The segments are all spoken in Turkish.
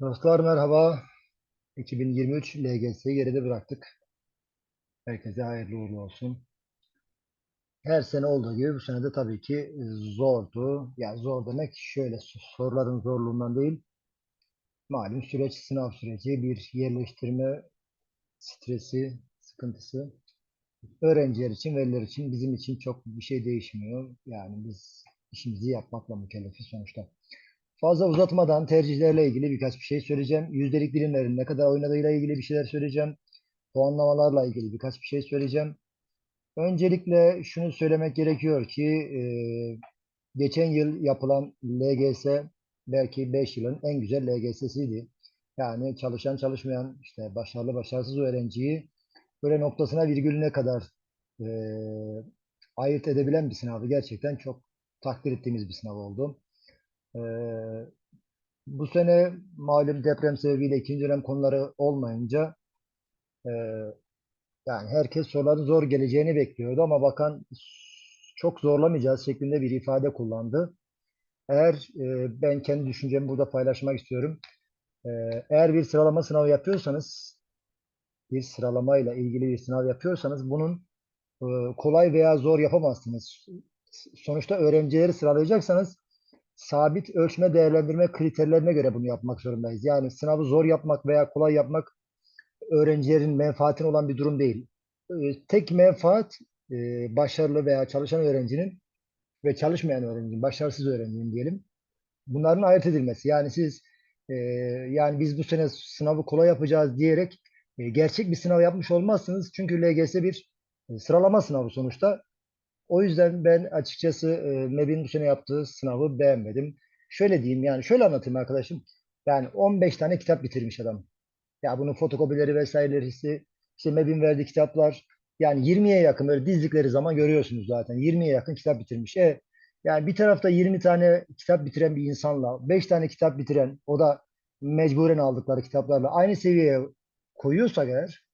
Dostlar merhaba. 2023 LGS'yi geride bıraktık. Herkese hayırlı uğurlu olsun. Her sene olduğu gibi bu sene de tabii ki e, zordu. Yani zor demek şöyle soruların zorluğundan değil. Malum süreç sınav süreci, bir yerleştirme stresi, sıkıntısı. Öğrenciler için, veliler için, bizim için çok bir şey değişmiyor. Yani biz işimizi yapmakla mükellefiz sonuçta. Fazla uzatmadan tercihlerle ilgili birkaç bir şey söyleyeceğim. Yüzdelik dilimlerin ne kadar oynadığıyla ilgili bir şeyler söyleyeceğim. Puanlamalarla ilgili birkaç bir şey söyleyeceğim. Öncelikle şunu söylemek gerekiyor ki e, geçen yıl yapılan LGS belki 5 yılın en güzel LGS'siydi. Yani çalışan çalışmayan işte başarılı başarısız öğrenciyi böyle noktasına virgülüne kadar e, ayırt edebilen bir sınavdı. Gerçekten çok takdir ettiğimiz bir sınav oldu. E, bu sene malum deprem sebebiyle ikinci dönem konuları olmayınca e, yani herkes soruların zor geleceğini bekliyordu ama bakan çok zorlamayacağız şeklinde bir ifade kullandı. Eğer e, ben kendi düşüncemi burada paylaşmak istiyorum. E, eğer bir sıralama sınavı yapıyorsanız bir sıralamayla ilgili bir sınav yapıyorsanız bunun e, kolay veya zor yapamazsınız. Sonuçta öğrencileri sıralayacaksanız sabit ölçme değerlendirme kriterlerine göre bunu yapmak zorundayız. Yani sınavı zor yapmak veya kolay yapmak öğrencilerin menfaatine olan bir durum değil. E, tek menfaat e, başarılı veya çalışan öğrencinin ve çalışmayan öğrencinin, başarısız öğrencinin diyelim. Bunların ayırt edilmesi. Yani siz e, yani biz bu sene sınavı kolay yapacağız diyerek e, gerçek bir sınav yapmış olmazsınız. Çünkü LGS bir sıralama sınavı sonuçta. O yüzden ben açıkçası e, MEB'in bu sene yaptığı sınavı beğenmedim. Şöyle diyeyim yani şöyle anlatayım arkadaşım. Yani 15 tane kitap bitirmiş adam. Ya bunun fotokopileri vesairelerisi, işte MEB'in verdiği kitaplar yani 20'ye yakın böyle dizdikleri zaman görüyorsunuz zaten. 20'ye yakın kitap bitirmiş. E, yani bir tarafta 20 tane kitap bitiren bir insanla 5 tane kitap bitiren o da mecburen aldıkları kitaplarla aynı seviyeye koyuyorsak eğer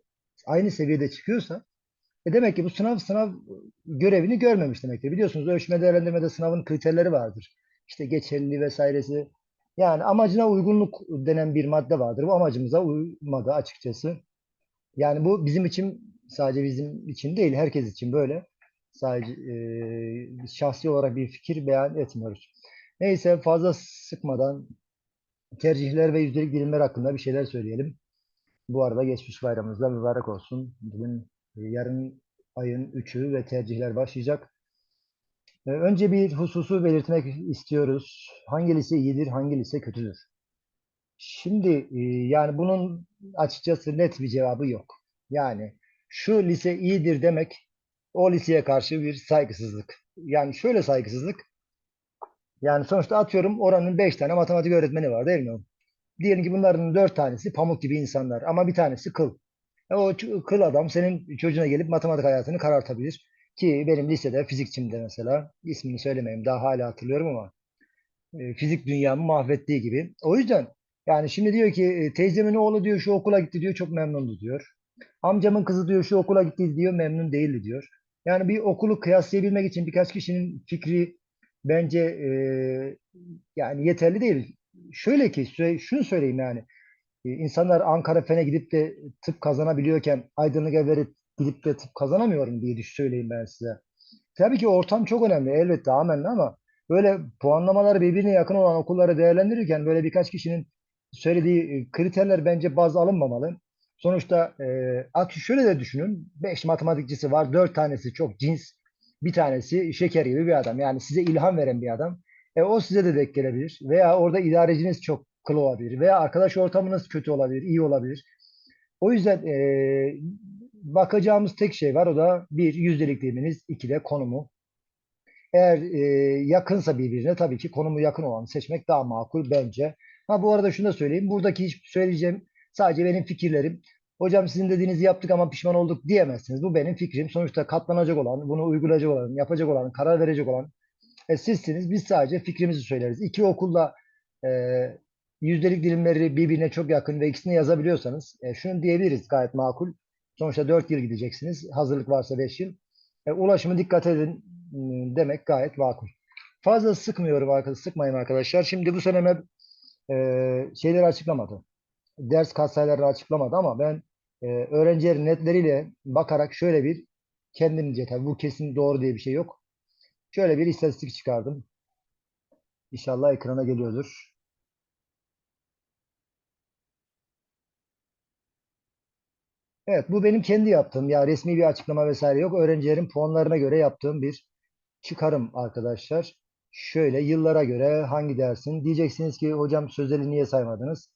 aynı seviyede çıkıyorsa e demek ki bu sınav sınav görevini görmemiş demektir. Biliyorsunuz ölçme değerlendirmede sınavın kriterleri vardır. İşte geçerliliği vesairesi. Yani amacına uygunluk denen bir madde vardır. Bu amacımıza uymadı açıkçası. Yani bu bizim için sadece bizim için değil, herkes için böyle. Sadece e, şahsi olarak bir fikir beyan etmiyoruz. Neyse fazla sıkmadan tercihler ve yüzdelik dilimler hakkında bir şeyler söyleyelim. Bu arada geçmiş bayramınız da mübarek olsun. Bugün yarın ayın 3'ü ve tercihler başlayacak. E, önce bir hususu belirtmek istiyoruz. Hangi lise iyidir, hangi lise kötüdür? Şimdi e, yani bunun açıkçası net bir cevabı yok. Yani şu lise iyidir demek o liseye karşı bir saygısızlık. Yani şöyle saygısızlık. Yani sonuçta atıyorum oranın 5 tane matematik öğretmeni var değil mi? Diyelim ki bunların 4 tanesi pamuk gibi insanlar ama bir tanesi kıl. E o kıl adam senin çocuğuna gelip matematik hayatını karartabilir. Ki benim lisede fizikçimde mesela ismini söylemeyeyim daha hala hatırlıyorum ama e, fizik dünyamı mahvettiği gibi. O yüzden yani şimdi diyor ki e, teyzemin oğlu diyor şu okula gitti diyor çok memnundu diyor. Amcamın kızı diyor şu okula gitti diyor memnun değildi diyor. Yani bir okulu kıyaslayabilmek için birkaç kişinin fikri bence e, yani yeterli değil. Şöyle ki şunu söyleyeyim yani insanlar Ankara Fen'e gidip de tıp kazanabiliyorken Aydınlık Evler'e gidip de tıp kazanamıyorum diye söyleyeyim ben size. Tabii ki ortam çok önemli elbette amenna ama böyle puanlamaları birbirine yakın olan okulları değerlendirirken böyle birkaç kişinin söylediği e, kriterler bence baz alınmamalı. Sonuçta e, şöyle de düşünün. Beş matematikçisi var. Dört tanesi çok cins. Bir tanesi şeker gibi bir adam. Yani size ilham veren bir adam. E, o size de denk gelebilir. Veya orada idareciniz çok kıl olabilir. Veya arkadaş ortamınız kötü olabilir, iyi olabilir. O yüzden e, bakacağımız tek şey var. O da bir, yüzdelik iki de konumu. Eğer e, yakınsa birbirine tabii ki konumu yakın olanı seçmek daha makul bence. Ha bu arada şunu da söyleyeyim. Buradaki hiç söyleyeceğim sadece benim fikirlerim. Hocam sizin dediğinizi yaptık ama pişman olduk diyemezsiniz. Bu benim fikrim. Sonuçta katlanacak olan, bunu uygulayacak olan, yapacak olan, karar verecek olan e, sizsiniz. Biz sadece fikrimizi söyleriz. İki okulda e, yüzdelik dilimleri birbirine çok yakın ve ikisini yazabiliyorsanız e, şunu diyebiliriz gayet makul. Sonuçta 4 yıl gideceksiniz. Hazırlık varsa 5 yıl. E, ulaşımı dikkat edin demek gayet makul. Fazla sıkmıyorum arkadaşlar. Sıkmayın arkadaşlar. Şimdi bu sene e, şeyleri açıklamadı. Ders katsayılarını açıklamadı ama ben e, öğrencilerin netleriyle bakarak şöyle bir kendimce tabii bu kesin doğru diye bir şey yok. Şöyle bir istatistik çıkardım. İnşallah ekrana geliyordur. Evet, bu benim kendi yaptığım, ya resmi bir açıklama vesaire yok. Öğrencilerin puanlarına göre yaptığım bir çıkarım arkadaşlar. Şöyle yıllara göre hangi dersin? Diyeceksiniz ki hocam sözeli niye saymadınız?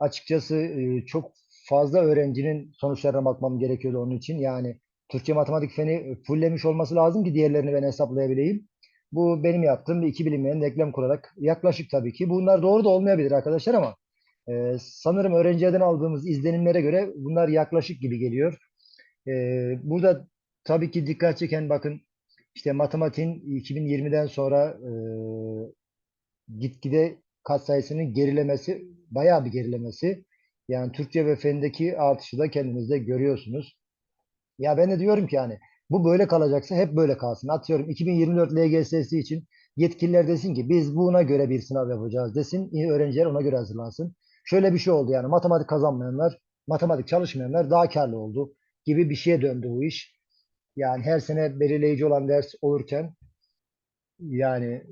Açıkçası e, çok fazla öğrencinin sonuçlarına bakmam gerekiyordu onun için. Yani Türkçe matematik feni fulllemiş olması lazım ki diğerlerini ben hesaplayabileyim. Bu benim yaptığım bir iki bilinmeyen denklem kurarak yaklaşık tabii ki. Bunlar doğru da olmayabilir arkadaşlar ama ee, sanırım öğrencilerden aldığımız izlenimlere göre bunlar yaklaşık gibi geliyor. Ee, burada tabii ki dikkat çeken bakın işte matematiğin 2020'den sonra e, gitgide katsayısının gerilemesi, bayağı bir gerilemesi. Yani Türkçe ve fendeki artışı da kendinizde görüyorsunuz. Ya ben de diyorum ki yani bu böyle kalacaksa hep böyle kalsın. Atıyorum 2024 LGS'si için yetkililer desin ki biz buna göre bir sınav yapacağız desin. Öğrenciler ona göre hazırlansın. Şöyle bir şey oldu yani matematik kazanmayanlar, matematik çalışmayanlar daha karlı oldu gibi bir şeye döndü bu iş. Yani her sene belirleyici olan ders olurken yani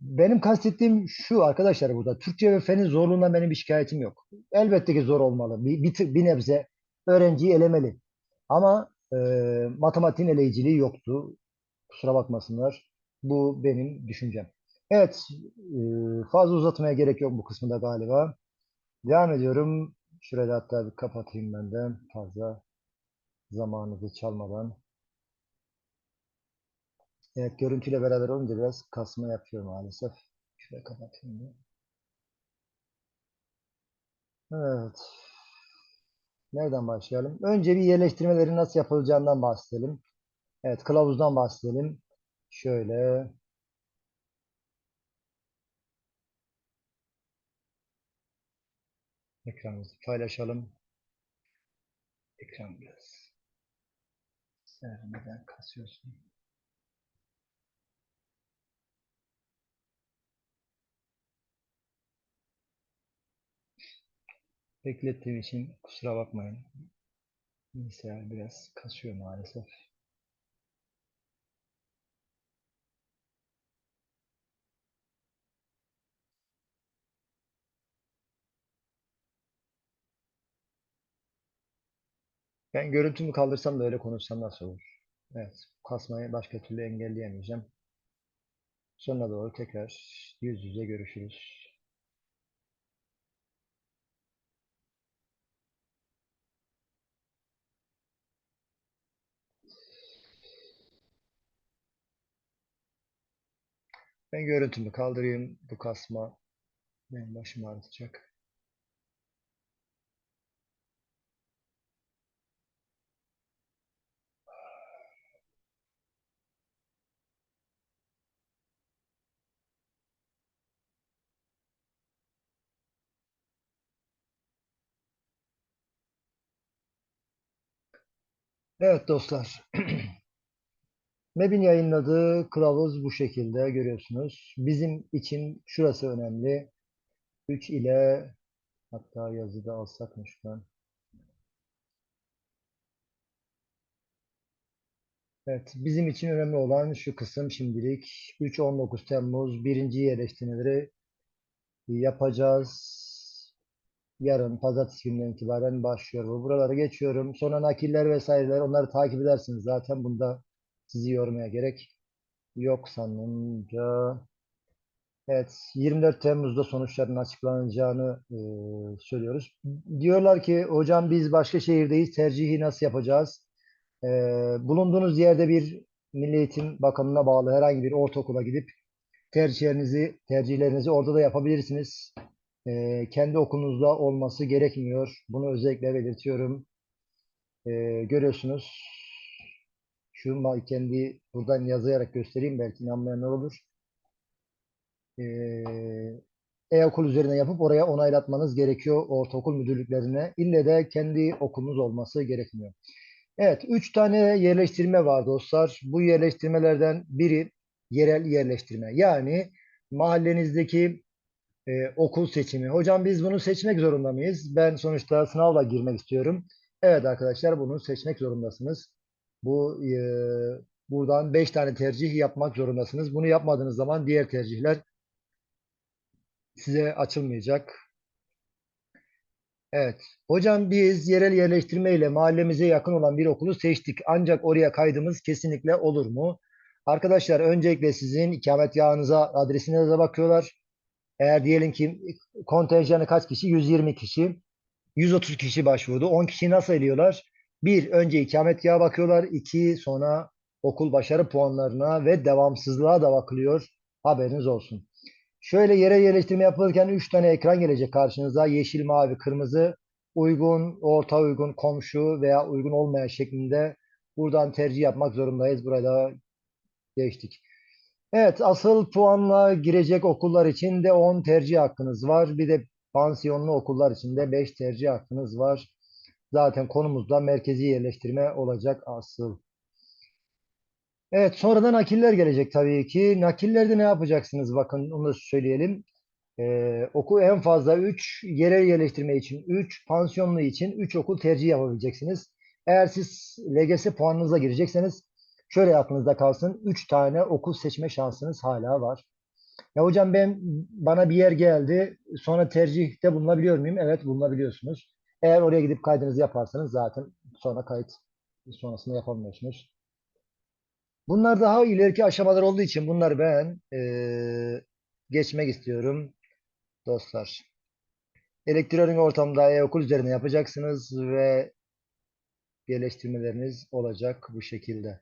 benim kastettiğim şu arkadaşlar burada. Türkçe ve fenin zorluğundan benim bir şikayetim yok. Elbette ki zor olmalı. Bir, bir, bir nebze öğrenciyi elemeli. Ama e, matematiğin eleyiciliği yoktu. Kusura bakmasınlar. Bu benim düşüncem. Evet, e, fazla uzatmaya gerek yok bu kısmında galiba. Devam ediyorum. Şurayı hatta bir kapatayım ben de fazla zamanınızı çalmadan. Evet görüntüyle beraber olunca biraz kasma yapıyor maalesef. Şurayı kapatayım da. Evet. Nereden başlayalım? Önce bir yerleştirmeleri nasıl yapılacağından bahsedelim. Evet kılavuzdan bahsedelim. Şöyle ekranımızı paylaşalım. Ekran biraz. Sen neden kasıyorsun? Beklettiğim için kusura bakmayın. Bilgisayar biraz kasıyor maalesef. Ben görüntümü kaldırsam da öyle konuşsam nasıl olur? Evet, kasmayı başka türlü engelleyemeyeceğim. Sonuna doğru tekrar yüz yüze görüşürüz. Ben görüntümü kaldırayım. Bu kasma benim başımı ağrıtacak. Evet dostlar. MEB'in yayınladığı kılavuz bu şekilde görüyorsunuz. Bizim için şurası önemli. 3 ile hatta yazıda alsak mı? Evet, bizim için önemli olan şu kısım şimdilik 3-19 Temmuz birinci yerleştirmeleri yapacağız. Yarın pazartesi gününden itibaren başlıyor bu. Buraları geçiyorum. Sonra nakiller vesaireler onları takip edersiniz zaten. Bunda sizi yormaya gerek yok sanınca. Evet, 24 Temmuz'da sonuçların açıklanacağını e, söylüyoruz. Diyorlar ki hocam biz başka şehirdeyiz. Tercihi nasıl yapacağız? E, bulunduğunuz yerde bir Milli Eğitim Bakanlığı'na bağlı herhangi bir ortaokula gidip tercihlerinizi, tercihlerinizi orada da yapabilirsiniz. E, kendi okulunuzda olması gerekmiyor. Bunu özellikle belirtiyorum. E, görüyorsunuz. Şu kendi buradan yazayarak göstereyim belki inanmayanlar olur. E-okul üzerine yapıp oraya onaylatmanız gerekiyor ortaokul müdürlüklerine. İlle de kendi okulunuz olması gerekmiyor. Evet, üç tane yerleştirme var dostlar. Bu yerleştirmelerden biri yerel yerleştirme. Yani mahallenizdeki e, okul seçimi. Hocam biz bunu seçmek zorunda mıyız? Ben sonuçta sınavla girmek istiyorum. Evet arkadaşlar bunu seçmek zorundasınız. Bu e, buradan 5 tane tercih yapmak zorundasınız. Bunu yapmadığınız zaman diğer tercihler size açılmayacak. Evet. Hocam biz yerel yerleştirme ile mahallemize yakın olan bir okulu seçtik. Ancak oraya kaydımız kesinlikle olur mu? Arkadaşlar öncelikle sizin ikametgahınıza, adresinize bakıyorlar. Eğer diyelim ki kontenjanı kaç kişi? 120 kişi. 130 kişi başvurdu. 10 kişi nasıl eliyorlar? Bir, önce ikametgaha bakıyorlar. İki, sonra okul başarı puanlarına ve devamsızlığa da bakılıyor. Haberiniz olsun. Şöyle yere yerleştirme yapılırken 3 tane ekran gelecek karşınıza. Yeşil, mavi, kırmızı. Uygun, orta uygun, komşu veya uygun olmayan şeklinde buradan tercih yapmak zorundayız. Burada geçtik. Evet, asıl puanla girecek okullar için de 10 tercih hakkınız var. Bir de pansiyonlu okullar için de 5 tercih hakkınız var. Zaten konumuzda merkezi yerleştirme olacak asıl. Evet, sonradan nakiller gelecek tabii ki. Nakillerde ne yapacaksınız? Bakın onu söyleyelim. Ee, okul en fazla 3, yerel yerleştirme için 3, pansiyonlu için 3 okul tercih yapabileceksiniz. Eğer siz LGS puanınızla girecekseniz şöyle aklınızda kalsın. 3 tane okul seçme şansınız hala var. Ya hocam ben bana bir yer geldi. Sonra tercihte bulunabiliyor muyum? Evet bulunabiliyorsunuz. Eğer oraya gidip kaydınızı yaparsanız zaten sonra kayıt sonrasında yapamıyorsunuz. Bunlar daha ileriki aşamalar olduğu için bunları ben eee, geçmek istiyorum dostlar. Elektronik ortamda e-okul üzerine yapacaksınız ve yerleştirmeleriniz olacak bu şekilde.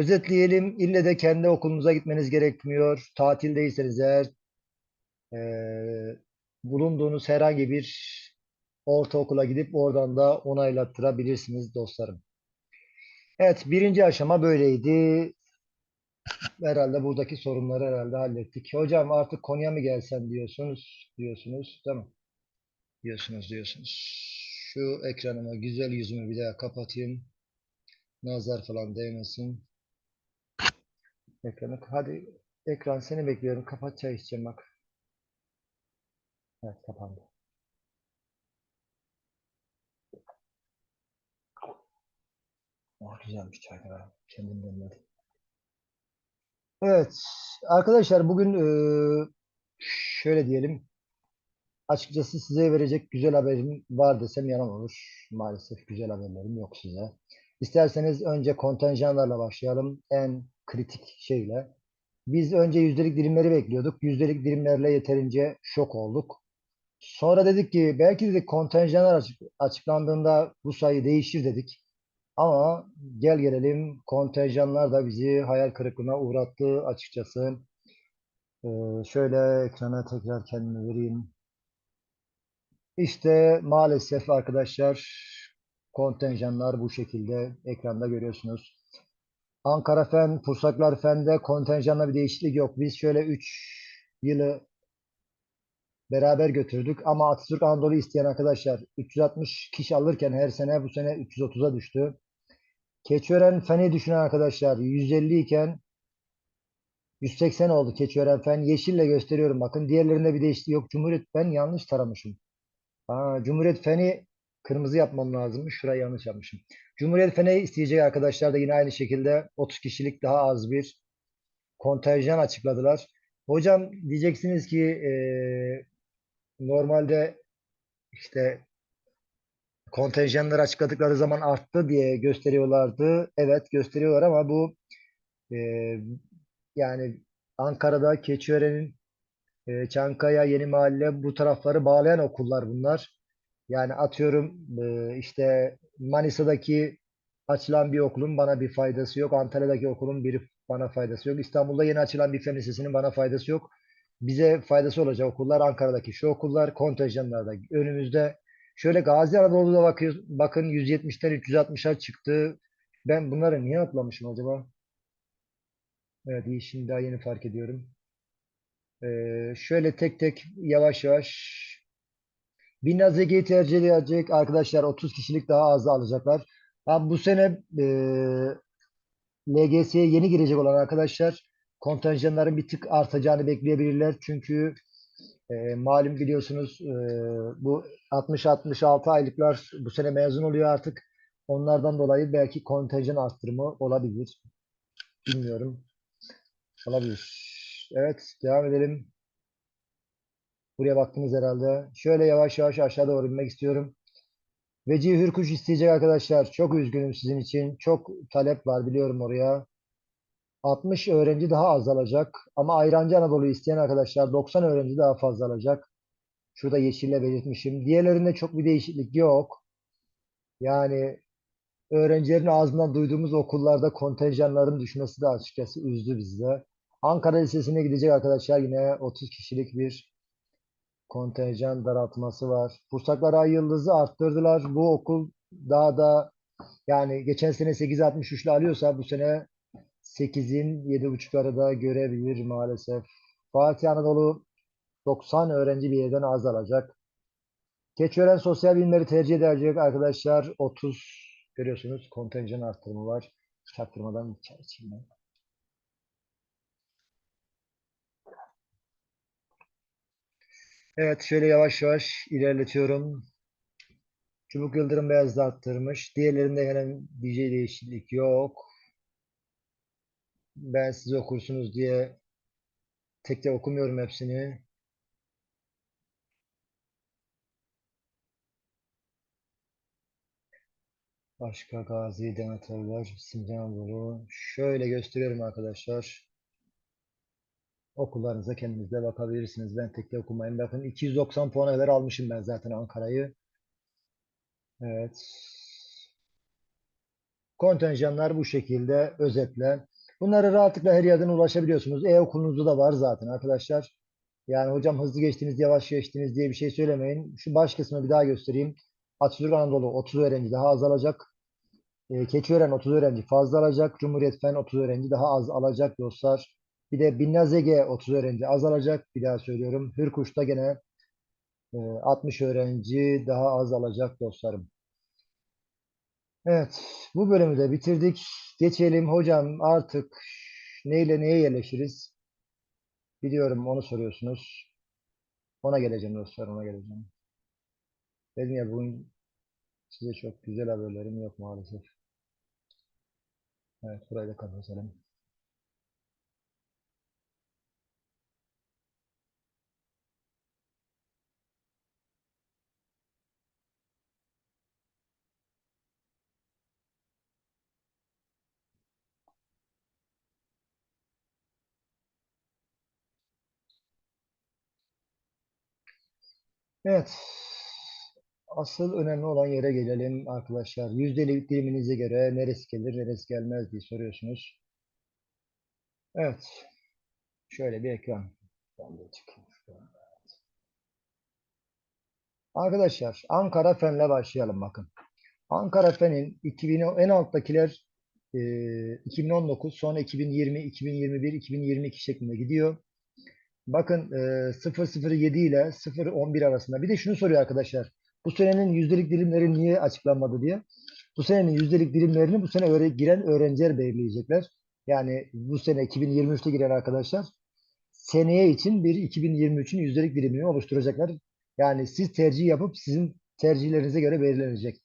Özetleyelim, ille de kendi okulunuza gitmeniz gerekmiyor. Tatildeyseniz eğer eee, bulunduğunuz herhangi bir ortaokula gidip oradan da onaylattırabilirsiniz dostlarım. Evet, birinci aşama böyleydi. Herhalde buradaki sorunları herhalde hallettik. Hocam artık konuya mı gelsen diyorsunuz, diyorsunuz, değil mi? Diyorsunuz, diyorsunuz. Şu ekranıma güzel yüzümü bir daha kapatayım. Nazar falan değmesin. Ekranı, hadi ekran seni bekliyorum. Kapat çay içeceğim bak. Evet kapandı. Oh, güzelmiş çaylar. Kendim demledim. Evet arkadaşlar bugün şöyle diyelim. Açıkçası size verecek güzel haberim var desem yalan olur. Maalesef güzel haberlerim yok size. İsterseniz önce kontenjanlarla başlayalım. En kritik şeyle. Biz önce yüzdelik dilimleri bekliyorduk. Yüzdelik dilimlerle yeterince şok olduk. Sonra dedik ki belki dedik kontenjanlar açık, açıklandığında bu sayı değişir dedik. Ama gel gelelim kontenjanlar da bizi hayal kırıklığına uğrattı açıkçası. Ee, şöyle ekrana tekrar kendimi vereyim. İşte maalesef arkadaşlar kontenjanlar bu şekilde ekranda görüyorsunuz. Ankara Fen, Pursaklar Fen'de kontenjanla bir değişiklik yok. Biz şöyle 3 yılı beraber götürdük ama Atatürk Anadolu isteyen arkadaşlar 360 kişi alırken her sene bu sene 330'a düştü. Keçiören Fen'i düşünen arkadaşlar 150 iken 180 oldu Keçiören Fen. Yeşille gösteriyorum bakın. Diğerlerinde bir değişiklik yok. Cumhuriyet ben yanlış taramışım. Aa, Cumhuriyet Fen'i kırmızı yapmam lazımmış. Şurayı yanlış yapmışım. Cumhuriyet Fen'i isteyecek arkadaşlar da yine aynı şekilde 30 kişilik daha az bir kontenjan açıkladılar. Hocam diyeceksiniz ki eee, normalde işte kontenjanları açıkladıkları zaman arttı diye gösteriyorlardı. Evet gösteriyorlar ama bu eee, yani Ankara'da Keçiören'in e, Çankaya, Yeni Mahalle bu tarafları bağlayan okullar bunlar. Yani atıyorum e, işte Manisa'daki açılan bir okulun bana bir faydası yok. Antalya'daki okulun bir bana faydası yok. İstanbul'da yeni açılan bir fen bana faydası yok. Bize faydası olacak okullar Ankara'daki şu okullar kontenjanlarda önümüzde. Şöyle Gazi Anadolu'da bakıyoruz, bakın 170'ten 360'a çıktı. Ben bunları niye atlamışım acaba? Evet iyi şimdi daha yeni fark ediyorum. Ee, şöyle tek tek yavaş yavaş Binnaz Ege'yi tercih edecek arkadaşlar 30 kişilik daha az alacaklar. Ha, bu sene e, LGS'ye yeni girecek olan arkadaşlar kontenjanların bir tık artacağını bekleyebilirler. Çünkü E, malum biliyorsunuz e, bu 60-66 aylıklar bu sene mezun oluyor artık. Onlardan dolayı belki kontenjan arttırımı olabilir. Bilmiyorum. Olabilir. Evet, devam edelim. Buraya baktınız herhalde. Şöyle yavaş yavaş aşağı doğru inmek istiyorum. Vecihi Hürkuş isteyecek arkadaşlar. Çok üzgünüm sizin için. Çok talep var biliyorum oraya. 60 öğrenci daha azalacak. Ama Ayrancı Anadolu isteyen arkadaşlar 90 öğrenci daha fazla alacak. Şurada yeşille belirtmişim. Diğerlerinde çok bir değişiklik yok. Yani öğrencilerin ağzından duyduğumuz okullarda kontenjanların düşmesi de açıkçası üzdü bizi. Ankara Lisesi'ne gidecek arkadaşlar yine 30 kişilik bir kontenjan daraltması var. Pursaklar Ay Yıldız'ı arttırdılar. Bu okul daha da yani geçen sene 8.63 ile alıyorsa bu sene 8'in 7.5'ları da görebilir maalesef. Fatih Anadolu 90 öğrenci bir yerden az alacak. Keçiören sosyal bilimleri tercih edecek arkadaşlar 30 görüyorsunuz kontenjan arttırımı var. Çaktırmadan içeyim Evet şöyle yavaş yavaş ilerletiyorum. Çubuk Yıldırım Beyaz da arttırmış. Diğerlerinde herhangi bir şey değişiklik yok. Ben siz okursunuz diye tek tek okumuyorum hepsini. Başka Gazi, Demet Evler, Anadolu. Şöyle gösteriyorum arkadaşlar. Okullarınıza kendiniz de bakabilirsiniz. Ben tek tek okumayayım. Bakın 290 puana kadar almışım ben zaten Ankara'yı. Evet. Kontenjanlar bu şekilde özetle. Bunları rahatlıkla her yerden ulaşabiliyorsunuz. E-okulunuzda da var zaten arkadaşlar. Yani hocam hızlı geçtiniz, yavaş geçtiniz diye bir şey söylemeyin. Şu baş kısmını bir daha göstereyim. Atatürk Anadolu 30 öğrenci daha az alacak. E, Keçiören 30 öğrenci fazla alacak. Cumhuriyet Fen 30 öğrenci daha az alacak dostlar. Bir de Binnaz Ege 30 öğrenci az alacak. Bir daha söylüyorum. Hürkuş'ta gene e, 60 öğrenci daha az alacak dostlarım. Evet, bu bölümü de bitirdik. Geçelim hocam artık neyle neye yerleşiriz? Biliyorum onu soruyorsunuz. Ona geleceğim dostlar, ona geleceğim. Dedim ya bugün size çok güzel haberlerim yok maalesef. Evet, burayı da kapatalım. Evet. Asıl önemli olan yere gelelim arkadaşlar. Yüzdelik diliminize göre neresi gelir, neresi gelmez diye soruyorsunuz. Evet. Şöyle bir ekran. Arkadaşlar Ankara Fen'le başlayalım bakın. Ankara Fen'in 2000 en alttakiler e, 2019 sonra 2020, 2021, 2022 şeklinde gidiyor. Bakın e, 007 ile 011 arasında. Bir de şunu soruyor arkadaşlar. Bu senenin yüzdelik dilimleri niye açıklanmadı diye. Bu senenin yüzdelik dilimlerini bu sene öğre giren öğrenciler belirleyecekler. Yani bu sene 2023'te giren arkadaşlar seneye için bir 2023'ün yüzdelik dilimini oluşturacaklar. Yani siz tercih yapıp sizin tercihlerinize göre belirlenecek.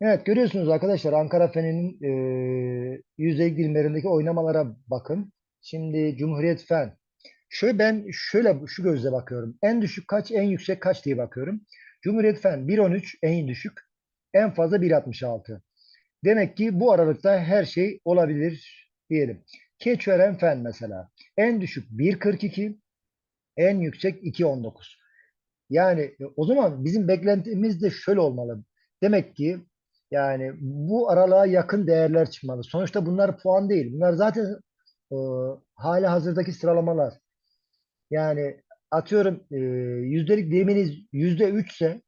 Evet görüyorsunuz arkadaşlar Ankara Fen'in e, yüzdelik dilimlerindeki oynamalara bakın. Şimdi Cumhuriyet Fen. Şöyle ben şöyle şu gözle bakıyorum. En düşük kaç, en yüksek kaç diye bakıyorum. Cumhuriyet Fen 1.13 en düşük. En fazla 1.66. Demek ki bu aralıkta her şey olabilir diyelim. Keçiören Fen mesela. En düşük 1.42. En yüksek 2.19. Yani e, o zaman bizim beklentimiz de şöyle olmalı. Demek ki yani bu aralığa yakın değerler çıkmalı. Sonuçta bunlar puan değil. Bunlar zaten e, hala hazırdaki sıralamalar. Yani atıyorum e, yüzdelik diliminiz yüzde üçse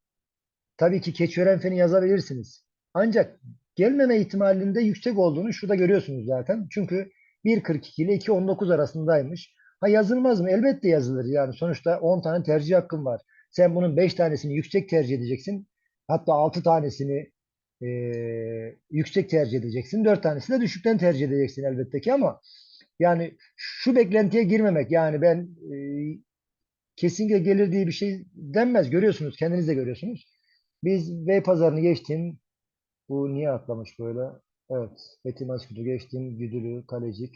tabii ki Keçiören Fen'i yazabilirsiniz. Ancak gelmeme ihtimalinde yüksek olduğunu şurada görüyorsunuz zaten. Çünkü 1.42 ile 2.19 arasındaymış. Ha yazılmaz mı? Elbette yazılır. Yani sonuçta 10 tane tercih hakkın var. Sen bunun 5 tanesini yüksek tercih edeceksin. Hatta 6 tanesini e, yüksek tercih edeceksin. 4 tanesini de düşükten tercih edeceksin elbette ki ama yani şu beklentiye girmemek. Yani ben e, kesinlikle gelir diye bir şey denmez. Görüyorsunuz, kendiniz de görüyorsunuz. Biz Bey pazarını geçtim. Bu niye atlamış böyle? Evet. Betim Aşkut'u geçtim. Güdülü, Kalecik.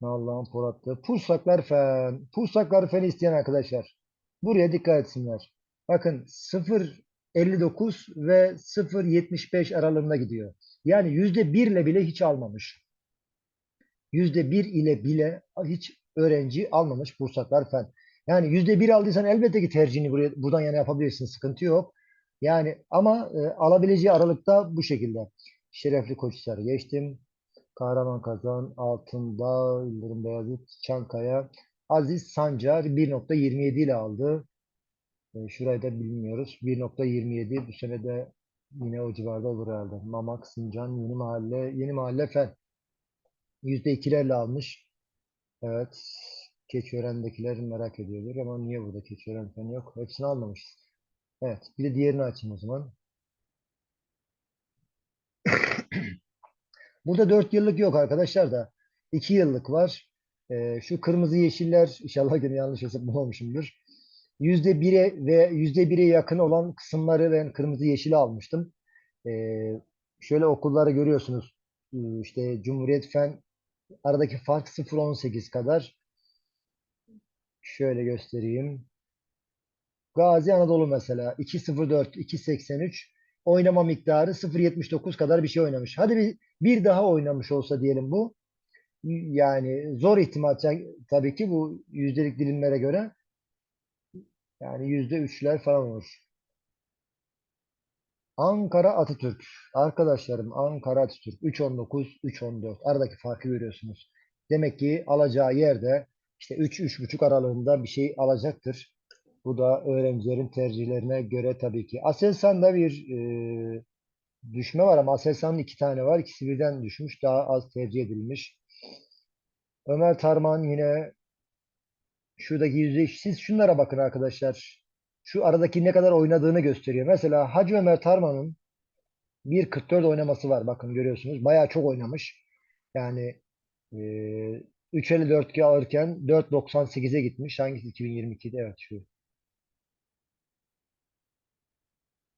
Nallan, Polatlı. Pursaklar fen. Pursaklar fen isteyen arkadaşlar. Buraya dikkat etsinler. Bakın 0.59 ve 0.75 aralığında gidiyor. Yani yüzde bir ile bile hiç almamış. Yüzde bir ile bile hiç öğrenci almamış Pursaklar fen. Yani yüzde bir aldıysan elbette ki tercihini buraya, buradan yana yapabilirsin. Sıkıntı yok. Yani ama e, alabileceği aralıkta bu şekilde. Şerefli Koçhisar'ı geçtim. Kahraman Kazan, Altındağ, Yıldırım Beyazıt, Çankaya, Aziz Sancar 1.27 ile aldı. E, şurayı da bilmiyoruz. 1.27 bu sene de yine o civarda olur herhalde. Mamak, Sincan, Yeni Mahalle, Yeni Mahalle Fen. %2'lerle almış. Evet. Keçiören'dekiler merak ediyordur ama niye burada Keçiören Fen yok? Hepsini almamışız. Evet. Bir de diğerini açayım o zaman. Burada 4 yıllık yok arkadaşlar da 2 yıllık var. Ee, şu kırmızı yeşiller inşallah gene yanlış hesaplamamışımdır. %1'e ve %1'e yakın olan kısımları ben kırmızı yeşili almıştım. Ee, şöyle okulları görüyorsunuz. Ee, İşte Cumhuriyet Fen aradaki fark 0.18 kadar. Şöyle göstereyim. Gazi Anadolu mesela 2.04, 2.83 oynama miktarı 0.79 kadar bir şey oynamış. Hadi bir, bir daha oynamış olsa diyelim bu. Yani zor ihtimal tabii ki bu yüzdelik dilimlere göre. Yani yüzde üçler falan olur. Ankara Atatürk. Arkadaşlarım Ankara Atatürk 3.19, 3.14. Aradaki farkı görüyorsunuz. Demek ki alacağı yerde işte 3-3.5 aralığında bir şey alacaktır. Bu da öğrencilerin tercihlerine göre tabii ki. Aselsan'da bir e, düşme var ama Aselsan'ın iki tane var. İkisi birden düşmüş. Daha az tercih edilmiş. Ömer Tarman yine şuradaki yüzde siz şunlara bakın arkadaşlar. Şu aradaki ne kadar oynadığını gösteriyor. Mesela Hacı Ömer Tarman'ın 1.44 oynaması var. Bakın görüyorsunuz. Bayağı çok oynamış. Yani e, 3.54 alırken 4.98'e gitmiş. Hangisi 2022'de? Evet şu.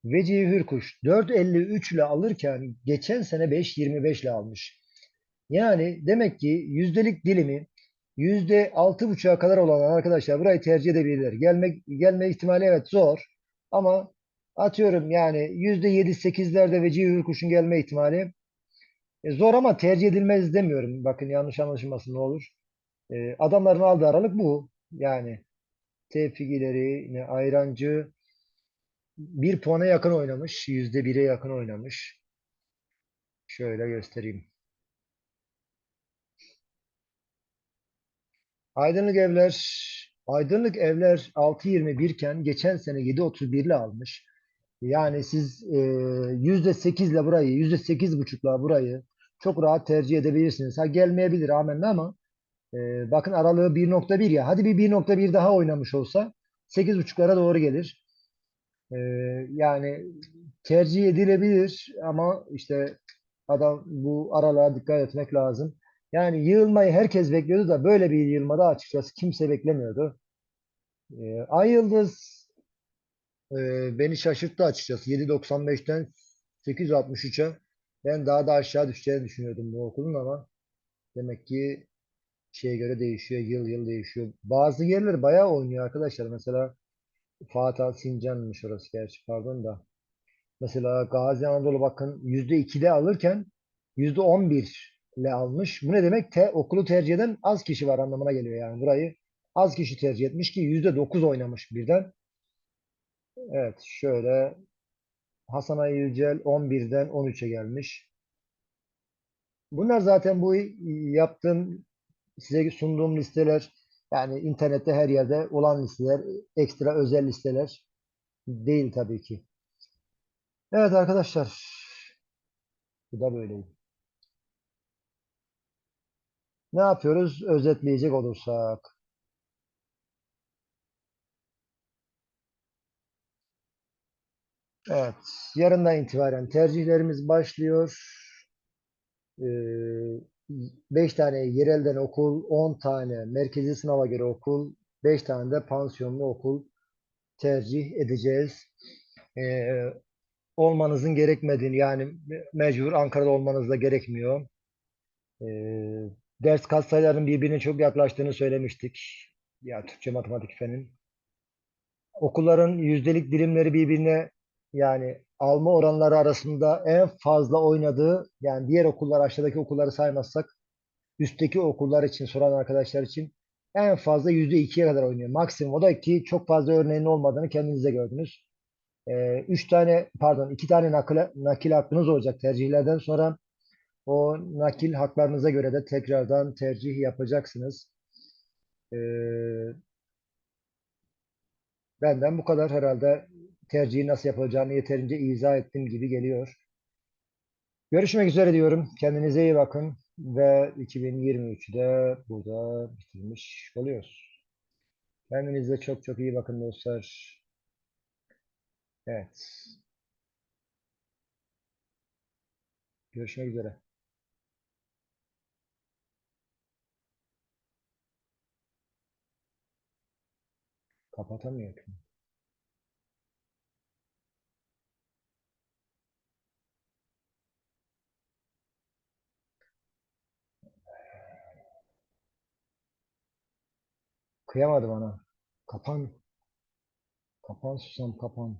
Vecihi Hürkuş 4.53 ile alırken geçen sene 5.25 ile almış. Yani demek ki yüzdelik dilimi yüzde altı buçuğa kadar olan arkadaşlar burayı tercih edebilirler. Gelme, gelme ihtimali evet zor. Ama atıyorum yani yüzde yedi sekizlerde Vecihi Hürkuş'un gelme ihtimali e, zor ama tercih edilmez demiyorum. Bakın yanlış anlaşılmasın ne olur. E, adamların aldığı aralık bu. Yani Tevfik ileri, yine Ayrancı, bir puana yakın oynamış. Yüzde bire yakın oynamış. Şöyle göstereyim. Aydınlık evler Aydınlık evler 6.21 iken geçen sene 7.31 ile almış. Yani siz e, %8 ile burayı, %8.5'la burayı çok rahat tercih edebilirsiniz. Ha gelmeyebilir amenna ama e, bakın aralığı 1.1 ya. Hadi bir 1.1 daha oynamış olsa 8.5'lara doğru gelir. E, yani tercih edilebilir ama işte adam bu aralığa dikkat etmek lazım. Yani yığılmayı herkes bekliyordu da böyle bir yığılmada açıkçası kimse beklemiyordu. E, Ay Yıldız e, beni şaşırttı açıkçası. 7.95'ten 8.63'e ben daha da aşağı düşeceğini düşünüyordum bu okulun ama demek ki şeye göre değişiyor. Yıl yıl değişiyor. Bazı yerler bayağı oynuyor arkadaşlar. Mesela Fatih Sincan'mış orası gerçi pardon da. Mesela Gazi Anadolu bakın %2'de alırken %11 ile almış. Bu ne demek? Te, okulu tercih eden az kişi var anlamına geliyor yani. Burayı az kişi tercih etmiş ki %9 oynamış birden. Evet şöyle Hasan Ali Yücel 11'den 13'e gelmiş. Bunlar zaten bu yaptığım size sunduğum listeler yani internette her yerde olan listeler, ekstra özel listeler değil tabii ki. Evet arkadaşlar. Bu da böyleydi. Ne yapıyoruz? Özetleyecek olursak. Evet. Yarından itibaren tercihlerimiz başlıyor. 5 tane yerelden okul, 10 tane merkezi sınava göre okul, 5 tane de pansiyonlu okul tercih edeceğiz. Ee, olmanızın gerekmediğini yani mecbur Ankara'da olmanız da gerekmiyor. Ee, ders katsayılarının birbirine çok yaklaştığını söylemiştik. Ya Türkçe, matematik, fenin. Okulların yüzdelik dilimleri birbirine yani alma oranları arasında en fazla oynadığı yani diğer okullar aşağıdaki okulları saymazsak üstteki okullar için soran arkadaşlar için en fazla yüzde ikiye kadar oynuyor. Maksimum o da ki çok fazla örneğinin olmadığını kendiniz de gördünüz. Ee, üç tane pardon iki tane nakil, nakil hakkınız olacak tercihlerden sonra o nakil haklarınıza göre de tekrardan tercih yapacaksınız. Ee, benden bu kadar herhalde tercihi nasıl yapılacağını yeterince izah ettiğim gibi geliyor. Görüşmek üzere diyorum. Kendinize iyi bakın ve 2023'ü de burada bitirmiş oluyoruz. Kendinize çok çok iyi bakın dostlar. Evet. Görüşmek üzere. Kapatamıyorum. Kıyamadı bana. Kapan. Kapan susam kapan.